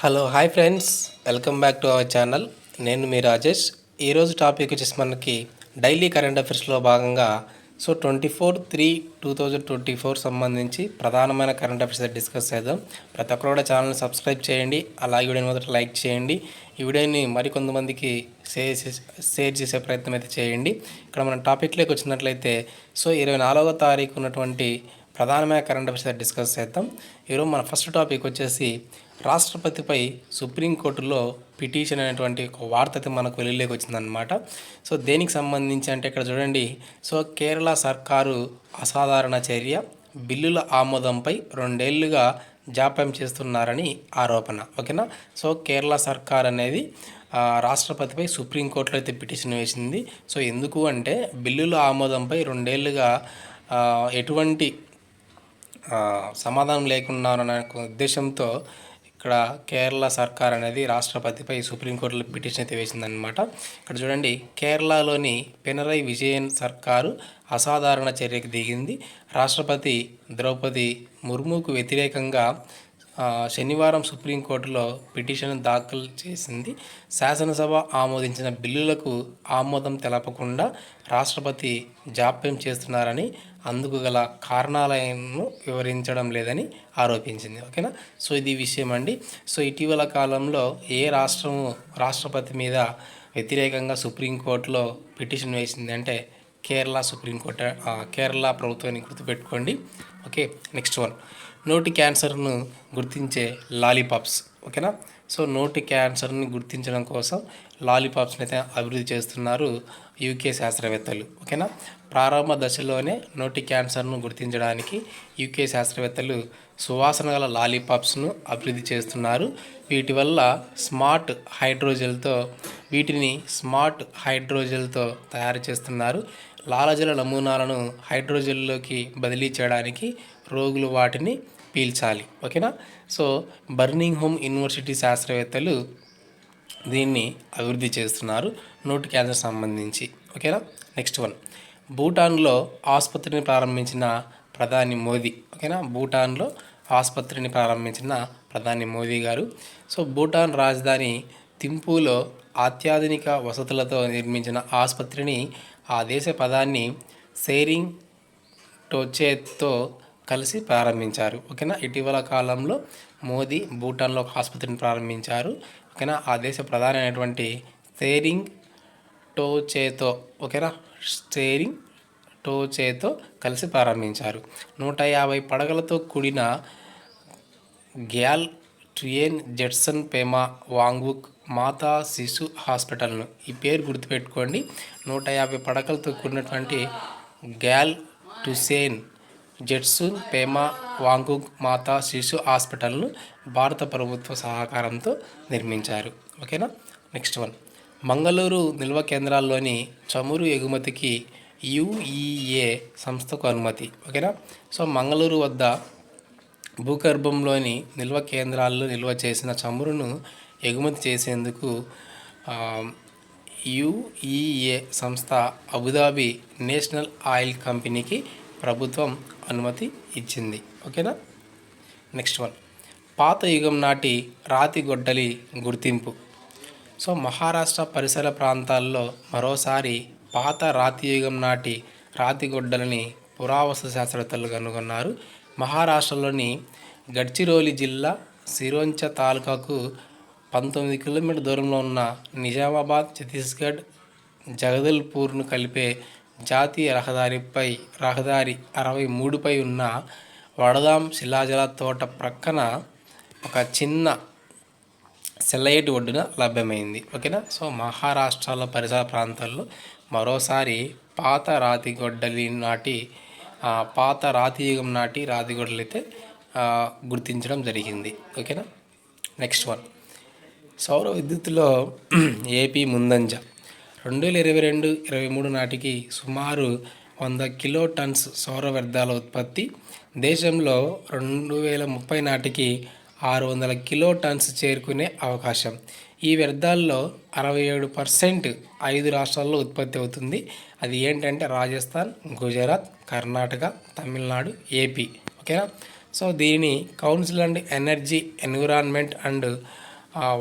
Hello hi friends welcome back to our channel నేను మీ రాజేష్. ఈరోజు టాపిక్ వచ్చేసి మనకి డైలీ కరెంట్ అఫైర్స్లో భాగంగా so twenty four three two thousand twenty four సంబంధించి ప్రధానమైన కరెంట్ అఫైర్స్ డిస్కస్ చేద్దాం. ప్రతి ఒక్కరు కూడా ఛానల్ని సబ్స్క్రైబ్ చేయండి. అలాగే వీడియోని మొదట లైక్ చేయండి. ఈ వీడియోని మరికొంతమందికి షేర్ చేసే షేర్ చేసే ప్రయత్నం అయితే చేయండి. ఇక్కడ మనం టాపిక్లోకి వచ్చినట్లయితే సో ఇరవై నాలుగవ తారీఖు ఉన్నటువంటి ప్రధానమైన కరెంట్ అఫైర్స్ డిస్కస్ చేద్దాం. ఈరోజు మన ఫస్ట్ టాపిక్ వచ్చేసి రాష్ట్రపతిపై సుప్రీంకోర్టులో పిటిషన్ అనేటువంటి ఒక వార్త అయితే మనకు వెలుగులోకి వచ్చిందనమాట సో దేనికి సంబంధించి అంటే ఇక్కడ చూడండి. సో కేరళ సర్కారు అసాధారణ చర్య బిల్లుల ఆమోదంపై రెండేళ్ళుగా జాప్యం చేస్తున్నారని ఆరోపణ. ఓకేనా? సో కేరళ సర్కార్ అనేది రాష్ట్రపతిపై సుప్రీంకోర్టులో అయితే పిటిషన్ వేసింది. సో ఎందుకు అంటే బిల్లుల ఆమోదంపై రెండేళ్ళుగా ఎటువంటి సమాధానం లేకుండా అనే ఉద్దేశంతో ఇక్కడ కేరళ సర్కార్ అనేది రాష్ట్రపతిపై సుప్రీంకోర్టులో పిటిషన్ అయితే వేసిందనమాట ఇక్కడ చూడండి కేరళలోని పినరై విజయన్ సర్కారు అసాధారణ చర్యకు దిగింది. రాష్ట్రపతి ద్రౌపది ముర్ముకు వ్యతిరేకంగా శనివారం సుప్రీంకోర్టులో పిటిషన్ దాఖలు చేసింది. శాసనసభ ఆమోదించిన బిల్లులకు ఆమోదం తెలపకుండా రాష్ట్రపతి జాప్యం చేస్తున్నారని అందుకు గల కారణాలను వివరించడం లేదని ఆరోపించింది. ఓకేనా? సో ఇది విషయం అండి. సో ఇటీవల కాలంలో ఏ రాష్ట్రము రాష్ట్రపతి మీద వ్యతిరేకంగా సుప్రీంకోర్టులో పిటిషన్ వేసింది అంటే కేరళ సుప్రీంకోర్టు కేరళ ప్రభుత్వాన్ని గుర్తుపెట్టుకోండి. Okay next one. నోటి క్యాన్సర్ను గుర్తించే లాలీపాప్స్. ఓకేనా? సో నోటి క్యాన్సర్ని గుర్తించడం కోసం లాలీపాప్స్ని అయితే అభివృద్ధి చేస్తున్నారు యూకే శాస్త్రవేత్తలు ఓకేనా? ప్రారంభ దశలోనే నోటి క్యాన్సర్ను గుర్తించడానికి యూకే శాస్త్రవేత్తలు సువాసన గల లాలీపాప్స్ను అభివృద్ధి చేస్తున్నారు. వీటి వల్ల స్మార్ట్ హైడ్రోజెల్తో వీటిని స్మార్ట్ హైడ్రోజెల్తో తయారు చేస్తున్నారు. లాలజల నమూనాలను హైడ్రోజెల్లోకి బదిలీ చేయడానికి రోగులు వాటిని పీల్చాలి ఓకేనా? సో బర్నింగ్ హోమ్ యూనివర్సిటీ శాస్త్రవేత్తలు దీన్ని అభివృద్ధి చేస్తున్నారు నోటి క్యాన్సర్ సంబంధించి. ఓకేనా? నెక్స్ట్ వన్ భూటాన్లో ఆసుపత్రిని ప్రారంభించిన ప్రధాని మోదీ. ఓకేనా? భూటాన్లో ఆసుపత్రిని ప్రారంభించిన ప్రధాని మోదీ గారు. సో భూటాన్ రాజధాని థింపూలో అత్యాధునిక వసతులతో నిర్మించిన ఆసుపత్రిని ఆ దేశ ప్రధాని సేరింగ్ టోచేత్తో కలిసి ప్రారంభించారు. ఓకేనా? ఇటీవల కాలంలో మోదీ భూటాన్లో ఒక ఆసుపత్రిని ప్రారంభించారు. ఓకేనా? ఆ దేశ ప్రధానమైనటువంటి స్టేరింగ్ టో టోచేతో ఓకేనా? స్టేరింగ్ టోచేతో కలిసి ప్రారంభించారు. నూట యాభై పడగలతో కూడిన గ్యాల్ ట్రియన్ జెట్సన్ పేమా వాంగ్వుక్ మాతా శిశు హాస్పిటల్ను ఈ పేరు గుర్తుపెట్టుకోండి. నూట యాభై పడకలతో కూడినటువంటి గ్యాల్ టుసేన్ జెట్సు పేమా వాంగుంగ్ మాతా శిశు హాస్పిటల్ను భారత ప్రభుత్వ సహకారంతో నిర్మించారు. ఓకేనా? Next one. మంగళూరు నిల్వ కేంద్రాల్లోని చమురు ఎగుమతికి యుఈఏ సంస్థకు అనుమతి. ఓకేనా? సో మంగళూరు వద్ద భూగర్భంలోని నిల్వ కేంద్రాల్లో నిల్వ చేసిన చమురును ఎగుమతి చేసేందుకు యుఈఏ సంస్థ అబుదాబి నేషనల్ ఆయిల్ కంపెనీకి ప్రభుత్వం అనుమతి ఇచ్చింది. ఓకేనా? Next one. పాత యుగం నాటి రాతి గొడ్డలి గుర్తింపు. సో మహారాష్ట్ర పరిసర ప్రాంతాల్లో మరోసారి పాత రాతి యుగం నాటి రాతి గొడ్డలని పురావస్తు శాస్త్రవేత్తలు కనుగొన్నారు. మహారాష్ట్రలోని గడ్చిరోలి జిల్లా సిరోంచ తాలూకాకు పంతొమ్మిది కిలోమీటర్ దూరంలో ఉన్న నిజామాబాద్ ఛత్తీస్గఢ్ జగదల్పూర్ను కలిపే జాతీయ రహదారిపై రహదారి అరవై మూడుపై ఉన్న వడదాం శిలాజల తోట ప్రక్కన ఒక చిన్న సెల్లయేటి ఒడ్డున లభ్యమైంది. ఓకేనా? సో మహారాష్ట్రలో పరిసర ప్రాంతాల్లో మరోసారి పాత రాతి గొడ్డలి నాటి పాత రాతి యుగం నాటి రాతి గొడ్డలు అయితే గుర్తించడం జరిగింది. ఓకేనా? Next one. సౌర విద్యుత్తులో ఏపీ ముందంజ. రెండు వేల ఇరవై రెండు ఇరవై మూడు నాటికి సుమారు వంద కిలో టన్స్ సౌర వ్యర్థాల ఉత్పత్తి. దేశంలో రెండు వేల ముప్పై నాటికి ఆరు వందల కిలో టన్స్ చేరుకునే అవకాశం. ఈ వ్యర్థాల్లో అరవై ఏడు పర్సెంట్ ఐదు రాష్ట్రాల్లో ఉత్పత్తి అవుతుంది. అది ఏంటంటే రాజస్థాన్ గుజరాత్ కర్ణాటక తమిళనాడు ఏపీ. ఓకేనా? సో దీనిని council and energy environment and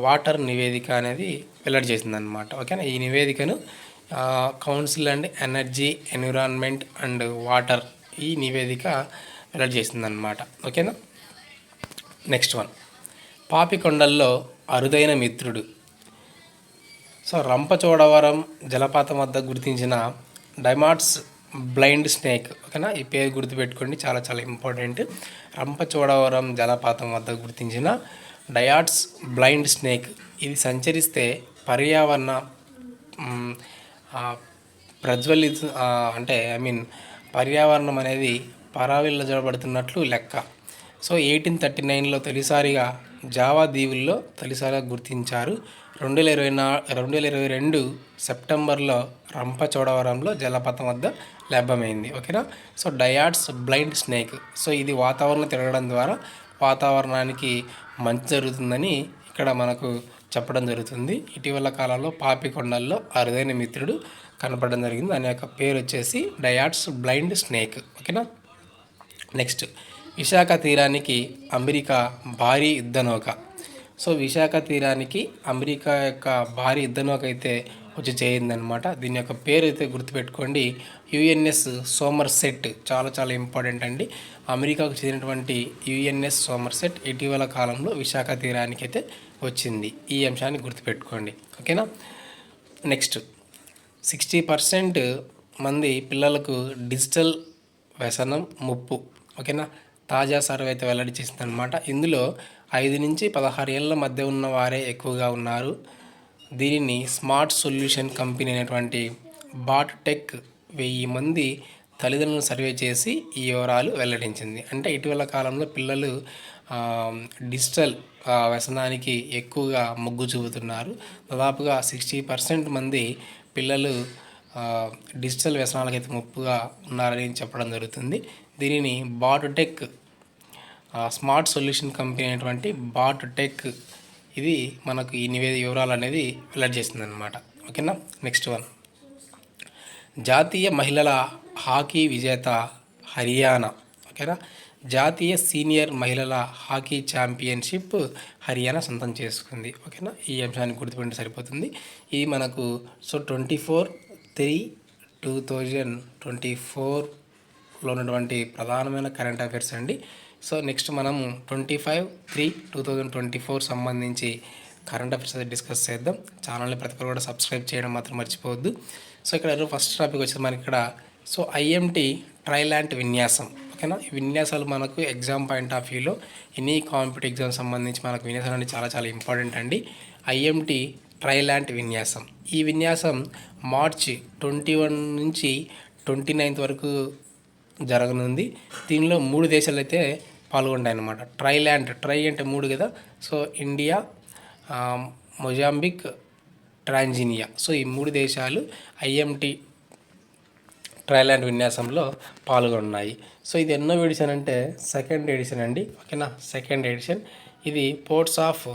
water నివేదిక అనేది వెల్లడి చేసిందనమాట ఓకేనా? ఈ నివేదికను council and energy environment and water ఈ నివేదిక వెల్లడి చేసిందనమాట ఓకేనా? Next one. పాపికొండల్లో అరుదైన మిత్రుడు. సో రంపచోడవరం జలపాతం వద్ద గుర్తించిన డైమాట్స్ బ్లైండ్ స్నేక్ ఓకేనా? ఈ పేరు గుర్తుపెట్టుకోండి చాలా చాలా ఇంపార్టెంట్. రంపచోడవరం జలపాతం వద్ద గుర్తించిన డయాట్స్ బ్లైండ్ స్నేక్ ఇది సంచరిస్తే పర్యావరణ ప్రజ్వలి అంటే ఐ మీన్ పర్యావరణం అనేది పరావిల్లజబడుతున్నట్లు లెక్క. సో ఎయిటీన్ థర్టీ నైన్లో తొలిసారిగా జావా దీవుల్లో తొలిసారిగా గుర్తించారు. రెండు వేల ఇరవై నా రెండు వేల ఇరవై రెండు సెప్టెంబర్లో రంపచోడవరంలో జలపాతం వద్ద లభ్యమైంది. ఓకేనా? So Diard's blind snake. So ఇది వాతావరణం తిరగడం ద్వారా వాతావరణానికి మంచి జరుగుతుందని ఇక్కడ మనకు చెప్పడం జరుగుతుంది. ఇటీవల కాలంలో పాపికొండల్లో అరుదైన మిత్రుడు కనపడడం జరిగింది. దాని యొక్క పేరు వచ్చేసి డయాట్స్ బ్లైండ్ స్నేక్. ఓకేనా? నెక్స్ట్ విశాఖ తీరానికి అమెరికా భారీ యుద్ధనౌక సో విశాఖ తీరానికి అమెరికా యొక్క భారీ యుద్ధనౌక అయితే వచ్చి చేరిందనమాట దీని యొక్క పేరు అయితే గుర్తుపెట్టుకోండి. యుఎన్ఎస్ సోమర్ సెట్ చాలా చాలా ఇంపార్టెంట్ అండి. అమెరికాకు చెందినటువంటి యుఎన్ఎస్ సోమర్ సెట్ ఇటీవల కాలంలో విశాఖ తీరానికి అయితే వచ్చింది. ఈ అంశాన్ని గుర్తుపెట్టుకోండి. ఓకేనా? నెక్స్ట్. సిక్స్టీ పర్సెంట్ మంది పిల్లలకు డిజిటల్ వ్యసనం ముప్పు. ఓకేనా? తాజా సర్వే అయితే వెల్లడి చేసిందనమాట ఇందులో ఐదు నుంచి పదహారు ఏళ్ళ మధ్య ఉన్న వారే ఎక్కువగా ఉన్నారు. దీనిని స్మార్ట్ సొల్యూషన్ కంపెనీ అనేటువంటి బాట్ టెక్ వెయ్యి మంది తల్లిదండ్రులను సర్వే చేసి ఈ వివరాలు వెల్లడించింది. అంటే ఇటీవల కాలంలో పిల్లలు డిజిటల్ వ్యసనానికి ఎక్కువగా మొగ్గు చూపుతున్నారు. దాదాపుగా సిక్స్టీ పర్సెంట్ మంది పిల్లలు డిజిటల్ వ్యసనాలకైతే ముప్పుగా ఉన్నారని చెప్పడం జరుగుతుంది. దీనిని బాటుటెక్ స్మార్ట్ సొల్యూషన్ కంపెనీ అయినటువంటి బాటుటెక్ ఇది మనకు ఈ నివేదిక వివరాలు అనేది వెల్లడి చేసింది అనమాట ఓకేనా? Next one. జాతీయ మహిళల హాకీ విజేత హర్యానా ఓకేనా? జాతీయ సీనియర్ మహిళల హాకీ ఛాంపియన్షిప్ హర్యానా సొంతం చేసుకుంది ఓకేనా? ఈ అంశాన్ని గుర్తుపెట్టి సరిపోతుంది. ఇది మనకు so twenty four three two thousand twenty ఫోర్లో ఉన్నటువంటి ప్రధానమైన కరెంట్ అఫైర్స్ అండి. సో నెక్స్ట్ మనము twenty five three two thousand twenty four సంబంధించి కరెంట్ అఫైర్స్ అయితే డిస్కస్ చేద్దాం. ఛానల్ని ప్రతి ఒక్కరు కూడా సబ్స్క్రైబ్ చేయడం మాత్రం మర్చిపోవద్దు. సో ఇక్కడ ఫస్ట్ టాపిక్ వచ్చేది మనకి ఇక్కడ. సో ఐఎంటి ట్రైలాంట్ విన్యాసం. ఓకేనా ఈ విన్యాసాలు మనకు ఎగ్జామ్ పాయింట్ ఆఫ్ వ్యూలో ఎనీ కాంపిటేటివ్ ఎగ్జామ్ సంబంధించి మనకు విన్యాసాలు అనేది చాలా చాలా ఇంపార్టెంట్ అండి. ఐఎంటి ట్రైలాంట్ విన్యాసం. ఈ విన్యాసం మార్చి ట్వంటీ వన్ నుంచి ట్వంటీ నైన్త్ వరకు జరగనుంది. దీనిలో మూడు దేశాలు అయితే పాల్గొంటాయి అన్నమాట ట్రైలాండ్ ట్రై అంటే మూడు కదా? So India Mozambique Tanzania. So ఈ మూడు దేశాలు ఐఎంటి ట్రైలాండ్ విన్యాసంలో పాల్గొన్నాయి. సో ఇది ఎన్నో ఎడిషన్ అంటే సెకండ్ ఎడిషన్ అండి. ఓకేనా? Second edition. ఇది పోర్ట్స్ ఆఫ్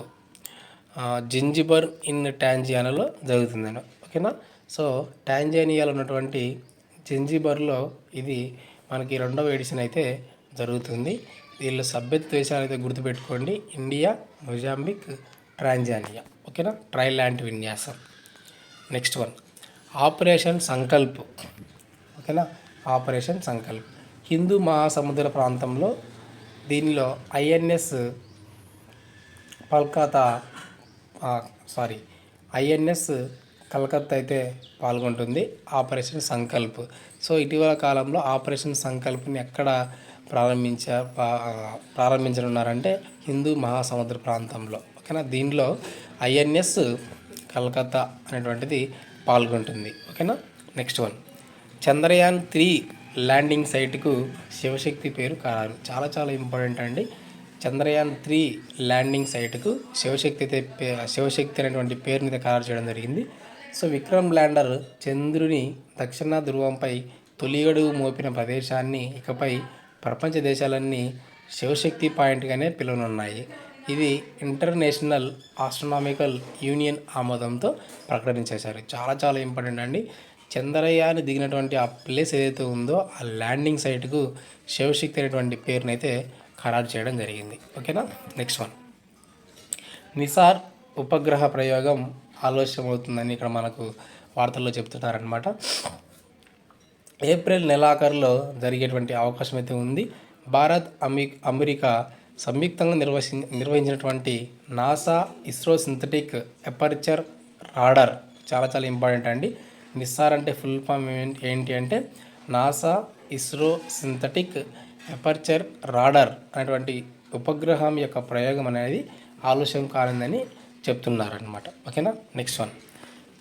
జింజిబర్ ఇన్ టాంజియానాలో జరుగుతుందండి. ఓకేనా? సో టాంజానియాలో ఉన్నటువంటి జింజిబర్లో ఇది మనకి రెండవ ఎడిషన్ అయితే జరుగుతుంది. వీళ్ళు సభ్యత దేశాలు అయితే గుర్తుపెట్టుకోండి. ఇండియా మొజాంబిక్ ట్రాన్జానియా ఓకేనా? ట్రైలాండ్ విన్యాసం. Next one. ఆపరేషన్ సంకల్ప్. ఓకేనా? ఆపరేషన్ సంకల్ప్. హిందూ మహాసముద్ర ప్రాంతంలో దీనిలో INS Calcutta sorry INS Calcutta అయితే పాల్గొంటుంది. ఆపరేషన్ సంకల్ప్. సో ఇటీవల కాలంలో ఆపరేషన్ సంకల్ప్ని ఎక్కడ ప్రారంభించ ప్రారంభించనున్నారంటే హిందూ మహాసముద్ర ప్రాంతంలో. ఓకేనా దీనిలో ఐఎన్ఎస్ కలకత్తా అనేటువంటిది పాల్గొంటుంది. ఓకేనా? Next one. Chandrayaan three landing సైట్కు Shivashakti పేరు కారణం చాలా చాలా ఇంపార్టెంట్ అండి. చంద్రయాన్ త్రీ ల్యాండింగ్ సైట్కు శివశక్తి అయితే పే- శివశక్తి అనేటువంటి పేరుని మీద ఖరారు చేయడం జరిగింది. సో విక్రమ్ ల్యాండర్ చంద్రుని దక్షిణ ధ్రువంపై తొలిగడుగు మోపిన ప్రదేశాన్ని ఇకపై ప్రపంచ దేశాలన్నీ శివశక్తి పాయింట్గానే పిలువనున్నాయి. ఇది ఇంటర్నేషనల్ ఆస్ట్రనామికల్ యూనియన్ ఆమోదంతో ప్రకటించేశారు. చాలా చాలా ఇంపార్టెంట్ అండి. చంద్రయాన్ దిగినటువంటి ఆ ప్లేస్ ఏదైతే ఉందో ఆ ల్యాండింగ్ సైట్కు శివశక్తి అనేటువంటి పేరునైతే ఖరారు చేయడం జరిగింది. ఓకేనా? Next one. నిసార్ ఉపగ్రహ ప్రయోగం ఆలస్యమవుతుందని ఇక్కడ మనకు వార్తల్లో చెప్తున్నారనమాట ఏప్రిల్ నెలాఖరులో జరిగేటువంటి అవకాశం అయితే ఉంది. భారత్ అమె అమెరికా సంయుక్తంగా నిర్వహి నిర్వహించినటువంటి NASA ISRO synthetic aperture radar చాలా చాలా ఇంపార్టెంట్ అండి. నిస్సార్ అంటే ఫుల్ ఫామ్ ఏంటి అంటే NASA ISRO synthetic aperture radar అనేటువంటి ఉపగ్రహం యొక్క ప్రయోగం అనేది ఆలస్యం కానుందని చెప్తున్నారనమాట ఓకేనా? Next one.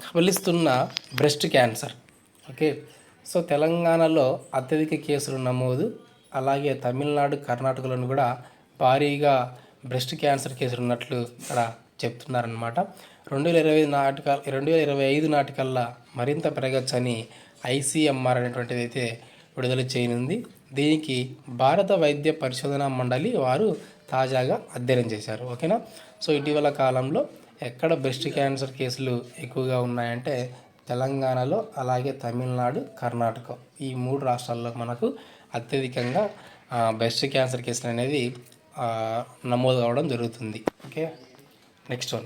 కబలిస్తున్న breast cancer. Okay? So తెలంగాణలో అత్యధిక కేసులు నమోదు అలాగే తమిళనాడు కర్ణాటకలను కూడా భారీగా బ్రెస్ట్ క్యాన్సర్ కేసులు ఉన్నట్లు ఇక్కడ చెప్తున్నారనమాట రెండు వేల ఇరవై నాటిక రెండు వేల ఇరవై ఐదు నాటికల్లా మరింత పెరగచ్చని ఐసీఎంఆర్ అనేటువంటిది అయితే విడుదల చేయనుంది. దీనికి భారత వైద్య పరిశోధన మండలి వారు తాజాగా అధ్యయనం చేశారు. ఓకేనా? సో ఇటీవల కాలంలో ఎక్కడ బ్రెస్ట్ క్యాన్సర్ కేసులు ఎక్కువగా ఉన్నాయంటే తెలంగాణలో అలాగే తమిళనాడు కర్ణాటక. ఈ మూడు రాష్ట్రాల్లో మనకు అత్యధికంగా బ్రెస్ట్ క్యాన్సర్ కేసులు అనేది నమోదు అవడం జరుగుతుంది. ఓకే? నెక్స్ట్ వన్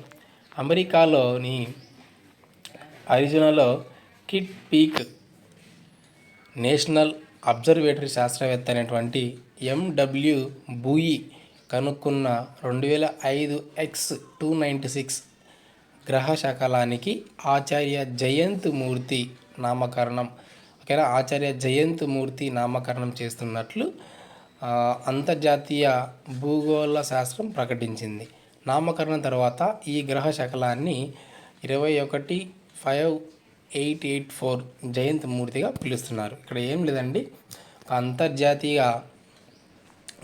అమెరికాలోని అరిజోనాలో కిట్ పీక్ నేషనల్ అబ్జర్వేటరీ శాస్త్రవేత్త అయినటువంటి ఎండబ్ల్యూ బూయి కనుక్కున్న రెండు వేల ఐదు ఎక్స్ టూ నైంటీ సిక్స్ గ్రహ శకలానికి ఆచార్య జయంత్ మూర్తి నామకరణం. ఓకేనా? ఆచార్య జయంత్ మూర్తి నామకరణం చేస్తున్నట్లు అంతర్జాతీయ భూగోళ శాస్త్రం ప్రకటించింది. నామకరణం తర్వాత ఈ గ్రహ శకలాన్ని ఇరవై ఒకటి five eight eight four Jayant మూర్తిగా పిలుస్తున్నారు. ఇక్కడ ఏం లేదండి. ఒక అంతర్జాతీయ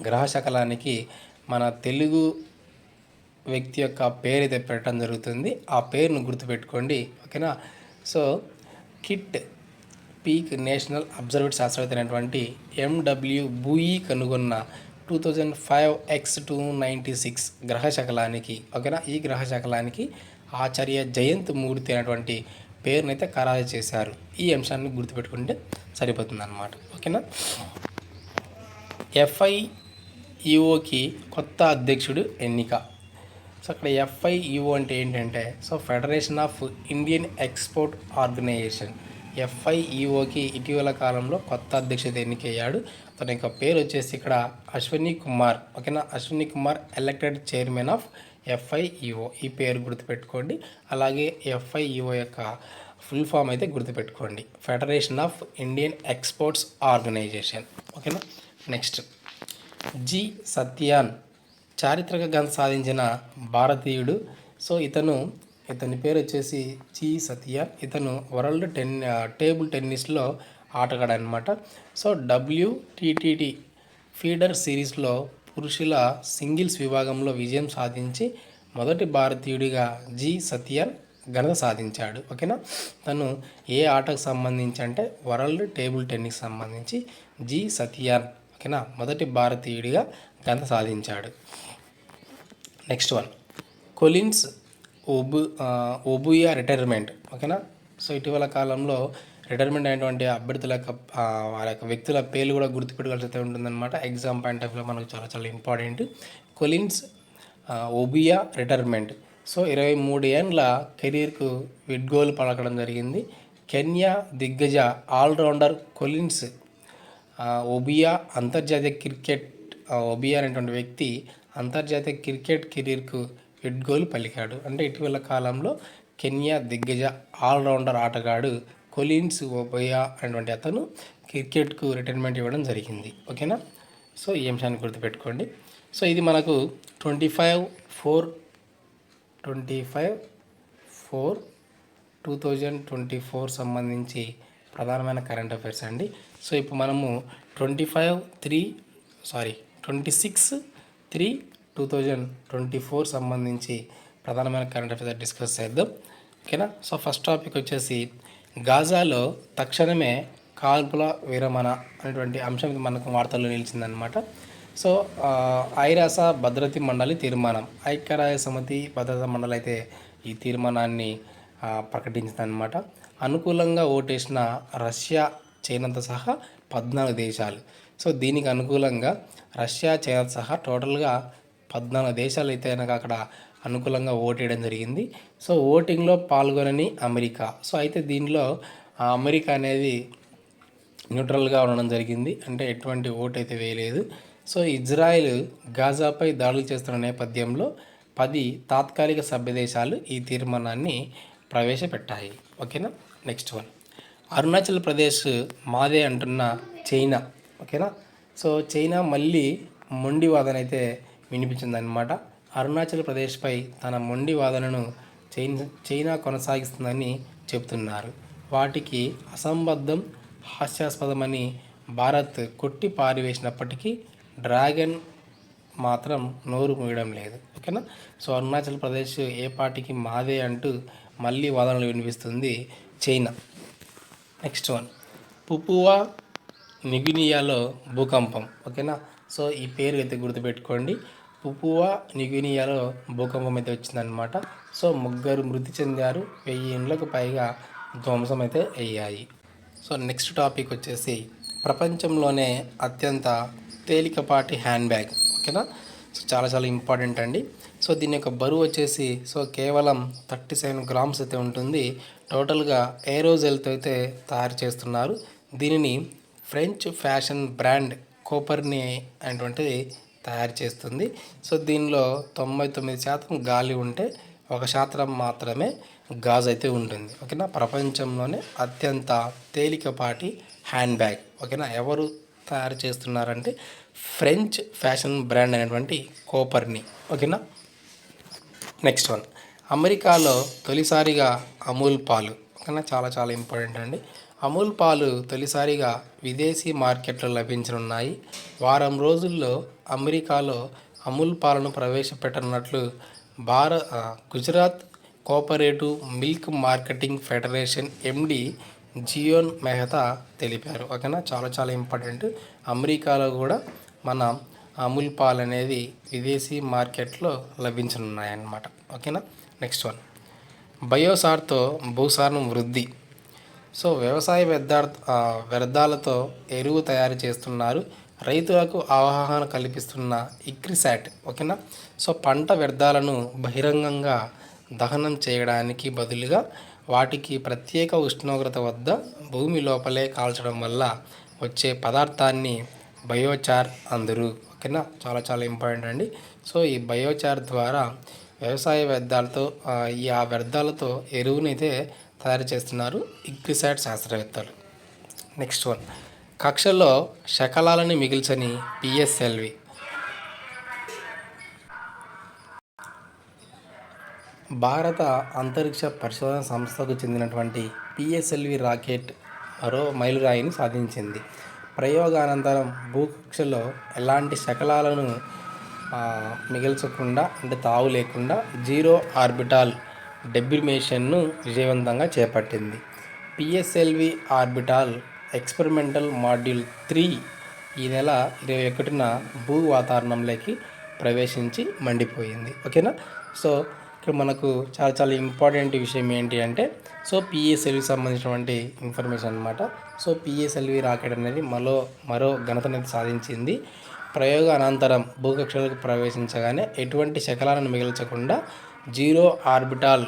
గ్రహ శకలానికి మన తెలుగు వ్యక్తి యొక్క పేరు అయితే పెట్టడం జరుగుతుంది. ఆ పేరును గుర్తుపెట్టుకోండి. ఓకేనా? So Kitt Peak National Observatory శాస్త్రవేత్తనటువంటి MW Buie కనుగొన్న two thousand five X two ninety six గ్రహ శకలానికి ఓకేనా? ఈ గ్రహ శకలానికి ఆచార్య జయంత్ మూర్తి అనేటువంటి పేరునైతే ఖరారు చేశారు. ఈ అంశాన్ని గుర్తుపెట్టుకుంటే సరిపోతుంది అనమాట ఓకేనా? ఎఫ్ఐఈఓకి కొత్త అధ్యక్షుడు ఎన్నిక. సో అక్కడ ఎఫ్ఐఈఓ అంటే ఏంటంటే so Federation of Indian Export Organisation. ఎఫ్ఐఈఓకి ఇటీవల కాలంలో కొత్త అధ్యక్షత ఎన్నికయ్యాడు. అతని యొక్క పేరు వచ్చేసి ఇక్కడ అశ్విని కుమార్. ఓకేనా? Ashwini Kumar elected chairman of FIEO. ఈ పేరు గుర్తుపెట్టుకోండి. అలాగే ఎఫ్ఐఈఓ యొక్క ఫుల్ ఫామ్ అయితే గుర్తుపెట్టుకోండి. Federation of Indian Exports Organisation. ఓకేనా? నెక్స్ట్. జి. సత్యాన్. చారిత్రక గన్ సాధించిన భారతీయుడు. సో ఇతను ఇతని పేరు వచ్చేసి జి సత్య. ఇతను వరల్డ్ టెన్ టేబుల్ టెన్నిస్లో ఆటగాడు అనమాట సో డబ్ల్యూటీటీటీ ఫీడర్ సిరీస్లో పురుషుల సింగిల్స్ విభాగంలో విజయం సాధించి మొదటి భారతీయుడిగా జి సత్యన్ ఘనత సాధించాడు. ఓకేనా? తను ఏ ఆటకు సంబంధించి అంటే వరల్డ్ టేబుల్ టెన్నిస్ సంబంధించి జి సత్యాన్ ఓకేనా మొదటి భారతీయుడిగా ఘనత సాధించాడు. Next one. కొలిన్స్ ఒబు ఆ, ఒబుయా రిటైర్మెంట్ ఓకేనా? సో ఇటీవల కాలంలో రిటైర్మెంట్ అయినటువంటి అభ్యర్థుల యొక్క వారి యొక్క వ్యక్తుల పేర్లు కూడా గుర్తుపెట్టుకోవాల్సి ఉంటుందన్నమాట. ఎగ్జామ్ పాయింట్ ఆఫ్ మనకు చాలా చాలా important Collins Obuya retirement so ఇరవై మూడు ఏండ్ల కెరీర్కు విడ్గోలు పలకడం జరిగింది. కెన్యా దిగ్గజ ఆల్రౌండర్ కొలిన్స్ ఒబియా అంతర్జాతీయ క్రికెట్ ఒబియా అనేటువంటి వ్యక్తి అంతర్జాతీయ క్రికెట్ కెరీర్కు ఎడ్గోలు పలికాడు. అంటే ఇటీవల కాలంలో కెన్యా దిగ్గజ ఆల్రౌండర్ ఆటగాడు కొలిన్స్ ఒబియా అనేటువంటి అతను క్రికెట్కు రిటైర్మెంట్ ఇవ్వడం జరిగింది. ఓకేనా? సో ఈ అంశాన్ని గుర్తుపెట్టుకోండి. సో ఇది మనకు twenty five four twenty five four two thousand twenty four సంబంధించి ప్రధానమైన కరెంట్ అఫైర్స్ అండి. సో ఇప్పుడు మనము twenty five three sorry twenty six three two thousand twenty four సంబంధించి ప్రధానమైన కరెంట్ అఫైర్స్ డిస్కస్ చేద్దాం. ఓకేనా? సో ఫస్ట్ టాపిక్ వచ్చేసి గాజాలో తక్షణమే కాల్పుల విరమణ అనేటువంటి అంశం ఇది మనకు వార్తల్లో నిలిచిందనమాట సో ఐరాస భద్రతి మండలి తీర్మానం ఐక్యరాజ్య సమితి భద్రతా మండలి అయితే ఈ తీర్మానాన్ని ప్రకటించిందనమాట అనుకూలంగా ఓటేసిన రష్యా చైనాతో సహా పద్నాలుగు దేశాలు. సో దీనికి అనుకూలంగా రష్యా చైనా సహా టోటల్గా పద్నాలుగు దేశాలు అయితే కనుక అక్కడ అనుకూలంగా ఓటేయడం జరిగింది. సో ఓటింగ్లో పాల్గొనని అమెరికా. సో అయితే దీనిలో ఆ అమెరికా అనేది న్యూట్రల్గా ఉండడం జరిగింది. అంటే ఎటువంటి ఓటు అయితే వేయలేదు. సో ఇజ్రాయెల్ గాజాపై దాడులు చేస్తున్న నేపథ్యంలో పది తాత్కాలిక సభ్యదేశాలు ఈ తీర్మానాన్ని ప్రవేశపెట్టాయి. ఓకేనా? Next one. అరుణాచల్ ప్రదేశ్ మాదే అంటున్న చైనా. ఓకేనా? సో చైనా మళ్ళీ మొండి వాదన అయితే వినిపించిందనమాట అరుణాచల్ ప్రదేశ్పై తన మొండి వాదనను చైనా చైనా కొనసాగిస్తుందని చెబుతున్నారు. వాటికి అసంబద్ధం హాస్యాస్పదమని భారత్ కొట్టి పారివేసినప్పటికీ డ్రాగన్ మాత్రం నోరు మూయడం లేదు. ఓకేనా? సో అరుణాచల్ ప్రదేశ్ ఏ పార్టీకి మాదే అంటూ మళ్ళీ వాదనలు వినిపిస్తుంది చైనా. Next one. పుపువా నిగునియాలో భూకంపం. ఓకేనా? సో ఈ పేరు అయితే గుర్తుపెట్టుకోండి. పుపువా నిగునియాలో భూకంపం అయితే వచ్చిందనమాట సో ముగ్గురు మృతి చెందారు. వెయ్యి ఇండ్లకు పైగా ధ్వంసం అయితే అయ్యాయి. సో నెక్స్ట్ టాపిక్ వచ్చేసి ప్రపంచంలోనే అత్యంత తేలికపాటి హ్యాండ్ బ్యాగ్. ఓకేనా? సో చాలా చాలా ఇంపార్టెంట్ అండి. సో దీని యొక్క బరువు వచ్చేసి సో కేవలం థర్టీ సెవెన్ గ్రామ్స్ అయితే ఉంటుంది. టోటల్గా ఏరోజెల్తో అయితే తయారు చేస్తున్నారు. దీనిని ఫ్రెంచ్ ఫ్యాషన్ బ్రాండ్ కోపర్ని అనేటువంటిది తయారు చేస్తుంది. సో దీనిలో తొంభై తొమ్మిది శాతం గాలి ఉంటే ఒక శాతం మాత్రమే గాజు అయితే ఉంటుంది. ఓకేనా? ప్రపంచంలోనే అత్యంత తేలికపాటి హ్యాండ్ బ్యాగ్. ఓకేనా? ఎవరు తయారు చేస్తున్నారంటే ఫ్రెంచ్ ఫ్యాషన్ బ్రాండ్ అనేటువంటి కోపర్ని. ఓకేనా? Next one. అమెరికాలో తొలిసారిగా అమూల్ పాలు. ఓకేనా? చాలా చాలా ఇంపార్టెంట్ అండి. అమూల్ పాలు తొలిసారిగా విదేశీ మార్కెట్లో లభించనున్నాయి. వారం రోజుల్లో అమెరికాలో అమూల్ పాలను ప్రవేశపెట్టనున్నట్లు భార Gujarat cooperative milk marketing federation MD Jayen Mehta తెలిపారు. ఓకేనా? చాలా చాలా ఇంపార్టెంట్. అమెరికాలో కూడా మన అమూల్ పాలు అనేది విదేశీ మార్కెట్లో లభించనున్నాయన్నమాట. ఓకేనా? Next one. బయోసార్తో భూసారం వృద్ధి. సో వ్యవసాయ వ్యర్థార్థ వ్యర్థాలతో ఎరువు తయారు చేస్తున్నారు. రైతులకు అవగాహన కల్పిస్తున్న ఇక్రిసాట్ ఓకేనా? సో పంట వ్యర్థాలను బహిరంగంగా దహనం చేయడానికి బదులుగా వాటికి ప్రత్యేక ఉష్ణోగ్రత వద్ద భూమి లోపలే కాల్చడం వల్ల వచ్చే పదార్థాన్ని బయోచార్ అందరు ఓకేనా? చాలా చాలా ఇంపార్టెంట్ అండి. సో ఈ బయోచార్ ద్వారా వ్యవసాయ వ్యర్థాలతో ఈ ఆ వ్యర్థాలతో ఎరువునైతే తయారు చేస్తున్నారు ఇగ్రిసాట్ శాస్త్రవేత్తలు. Next one. కక్షలో శకలాలని మిగిల్చని పిఎస్ఎల్వి భారత అంతరిక్ష పరిశోధన సంస్థకు చెందినటువంటి పిఎస్ఎల్వి రాకెట్ మరో మైలురాయిని సాధించింది. ప్రయోగానంతరం భూకక్షలో ఎలాంటి శకలాలను మిగిల్చకుండా అంటే తావు లేకుండా జీరో ఆర్బిటాల్ డెబ్రిమేషన్ను విజయవంతంగా చేపట్టింది. PSLV orbital experimental module three ఈ నెల ఇరవై ఒకటిన భూ వాతావరణంలోకి ప్రవేశించి మండిపోయింది. ఓకేనా? సో ఇక్కడ మనకు చాలా చాలా ఇంపార్టెంట్ విషయం ఏంటి అంటే సో పిఎస్ఎల్వి సంబంధించినటువంటి ఇన్ఫర్మేషన్ అనమాట సో పిఎస్ఎల్వి రాకెట్ అనేది మరో మరో ఘనతనైతే సాధించింది. ప్రయోగ అనంతరం భూకక్షలకు ప్రవేశించగానే ఎటువంటి శకలాలను మిగిల్చకుండా జీరో ఆర్బిటాల్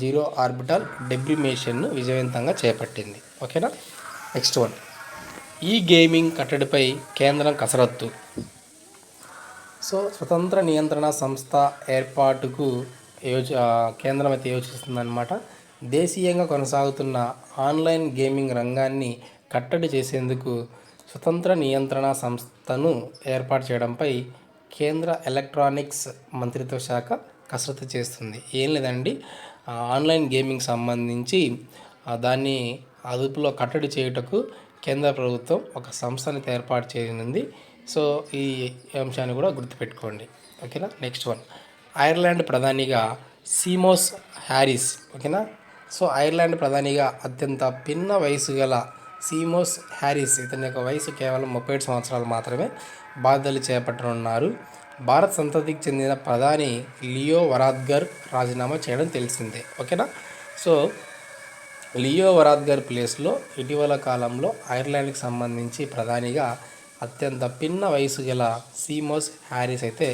జీరో ఆర్బిటాల్ డెబ్రిమేషన్ను విజయవంతంగా చేపట్టింది. ఓకేనా? Next one. ఈ గేమింగ్ కట్టడిపై కేంద్రం కసరత్తు. సో స్వతంత్ర నియంత్రణ సంస్థ ఏర్పాటుకు యోచ కేంద్రం అయితే యోచిస్తుందన్నమాట. దేశీయంగా కొనసాగుతున్న ఆన్లైన్ గేమింగ్ రంగాన్ని కట్టడి చేసేందుకు స్వతంత్ర నియంత్రణ సంస్థను ఏర్పాటు చేయడంపై కేంద్ర ఎలక్ట్రానిక్స్ మంత్రిత్వ శాఖ కసరత్తు చేస్తుంది. ఏం లేదండి. ఆన్లైన్ గేమింగ్ సంబంధించి దాన్ని అదుపులో కట్టడి చేయుటకు కేంద్ర ప్రభుత్వం ఒక సంస్థని ఏర్పాటు చేయనుంది సో ఈ అంశాన్ని కూడా గుర్తుపెట్టుకోండి. ఓకేనా? Next one. ఐర్లాండ్ ప్రధానిగా సీమోస్ హ్యారిస్ ఓకేనా? సో ఐర్లాండ్ ప్రధానిగా అత్యంత పిన్న వయసు గల సీమోస్ హ్యారిస్ ఇతని యొక్క వయసు కేవలం ముప్పై ఏడు సంవత్సరాలు మాత్రమే బాధ్యతలు చేపట్టనున్నారు. భారత్ సంతతికి చెందిన ప్రధాని లియో వరాద్గర్ రాజీనామా చేయడం తెలిసిందే. ఓకేనా? సో లియో వరాద్గర్ ప్లేస్లో ఇటీవల కాలంలో ఐర్లాండ్కి సంబంధించి ప్రధానిగా అత్యంత పిన్న వయసు గల సీమోస్ హ్యారిస్ అయితే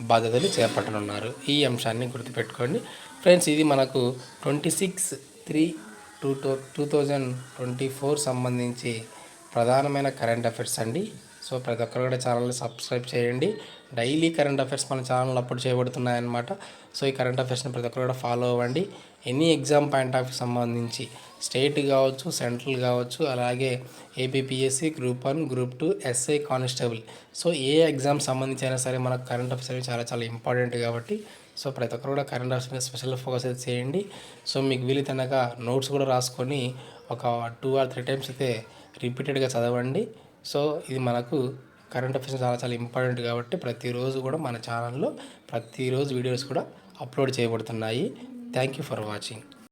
బాధ్యతలు చేపట్టనున్నారు. ఈ అంశాన్ని గుర్తుపెట్టుకోండి. ఫ్రెండ్స్ ఇది మనకు twenty six three two two two thousand twenty four సంబంధించి ప్రధానమైన కరెంట్ అఫైర్స్ అండి. సో ప్రతి ఒక్కరు కూడా ఛానల్ని సబ్స్క్రైబ్ చేయండి. డైలీ కరెంట్ అఫైర్స్ మన ఛానల్ అప్లోడ్ చేయబడుతున్నాయన్నమాట. సో ఈ కరెంట్ అఫైర్స్ని ప్రతి ఒక్కరు కూడా ఫాలో అవ్వండి. ఎనీ ఎగ్జామ్ పాయింట్ ఆఫ్ సంబంధించి స్టేట్ కావచ్చు సెంట్రల్ కావచ్చు అలాగే APPSC group one group two SI constable so ఏ ఎగ్జామ్ సంబంధించి అయినా సరే మనకు కరెంట్ అఫైర్స్ అనేవి చాలా చాలా ఇంపార్టెంట్ కాబట్టి సో ప్రతి ఒక్కరు కూడా కరెంట్ అఫైర్స్ మీద స్పెషల్ ఫోకస్ అయితే చేయండి. సో మీకు వీలైతే నోట్స్ కూడా రాసుకొని ఒక టూ ఆర్ త్రీ టైమ్స్ అయితే రిపీటెడ్గా చదవండి. సో ఇది మనకు కరెంట్ అఫైర్స్ చాలా చాలా ఇంపార్టెంట్ కాబట్టి ప్రతిరోజు కూడా మన ఛానల్లో ప్రతిరోజు వీడియోస్ కూడా అప్లోడ్ చేయబడుతున్నాయి. Thank you for watching.